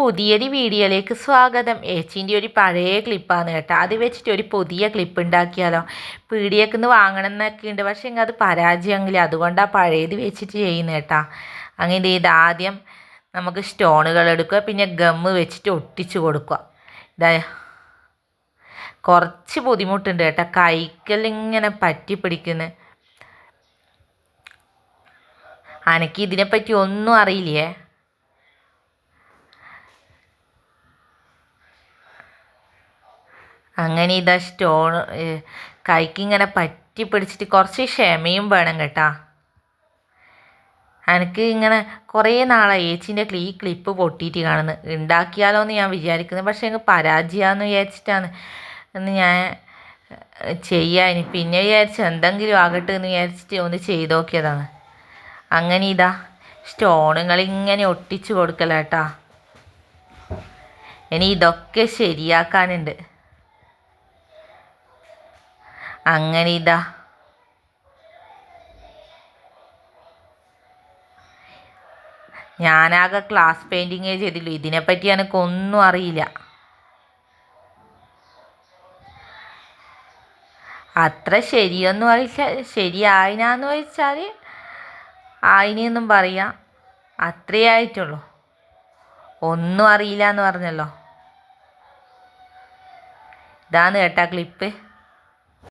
പുതിയൊരു വീഡിയോയിലേക്ക് സ്വാഗതം. ഏച്ചിന്റെ ഒരു പഴയ ക്ലിപ്പാണ് കേട്ടോ. അത് വെച്ചിട്ട് ഒരു പുതിയ ക്ലിപ്പ് ഉണ്ടാക്കിയാലോ? പീടിയൊക്കെ നിന്ന് വാങ്ങണം എന്നൊക്കെ ഉണ്ട്. പക്ഷേ അത് പരാജയമെങ്കിൽ അതുകൊണ്ടാണ് പഴയത് വെച്ചിട്ട് ചെയ്യുന്നത് കേട്ടോ. അങ്ങനെ ഇത് ആദ്യം നമുക്ക് സ്റ്റോണുകൾ എടുക്കുക. പിന്നെ ഗമ്മ് വെച്ചിട്ട് ഒട്ടിച്ചു കൊടുക്കുക. ഇതാ കുറച്ച് ബുദ്ധിമുട്ടുണ്ട് കേട്ടോ. കൈക്കലിങ്ങനെ പറ്റി പിടിക്കുന്നു. അനക്ക് ഇതിനെപ്പറ്റി ഒന്നും അറിയില്ലേ? അങ്ങനെ ഇതാ സ്റ്റോൺ കൈക്കിങ്ങനെ പറ്റി പിടിച്ചിട്ട് കുറച്ച് ക്ഷമയും വേണം കേട്ടാ. എനിക്ക് ഇങ്ങനെ കുറേ നാളായി ഏച്ചീന്റെ ഈ ക്ലിപ്പ് പൊട്ടിയിട്ട് കാണുന്നത് ഉണ്ടാക്കിയാലോ എന്ന് ഞാൻ വിചാരിക്കുന്നത് പക്ഷേ എനിക്ക് പരാജയമാണെന്ന് വിചാരിച്ചിട്ടാണ്. എന്ന് ഞാൻ ചെയ്യാൻ പിന്നെ വിചാരിച്ചു എന്തെങ്കിലും ആകട്ടെ എന്ന് വിചാരിച്ചിട്ട് ഒന്ന് ചെയ്ത് നോക്കിയതാണ്. അങ്ങനെ ഇതാ സ്റ്റോണുകൾ ഇങ്ങനെ ഒട്ടിച്ചു കൊടുക്കലാട്ടാ. ഇനി ഇതൊക്കെ ശരിയാക്കാനുണ്ട്. അങ്ങനെ ഇതാ ഞാനാകെ ക്ലാസ് പെയിന്റിങ്ങേ ചെയ്തില്ലോ. ഇതിനെപ്പറ്റി എനിക്കൊന്നും അറിയില്ല. അത്ര ശരിയൊന്നും ചോദിച്ചാൽ ശരിയായിനാന്ന് ചോദിച്ചാൽ ആയിനെന്നും പറയാം. അത്രയേ ആയിട്ടുള്ളൂ. ഒന്നും അറിയില്ല എന്ന് പറഞ്ഞല്ലോ. ഇതാണ് കേട്ടാ ക്ലിപ്പ്.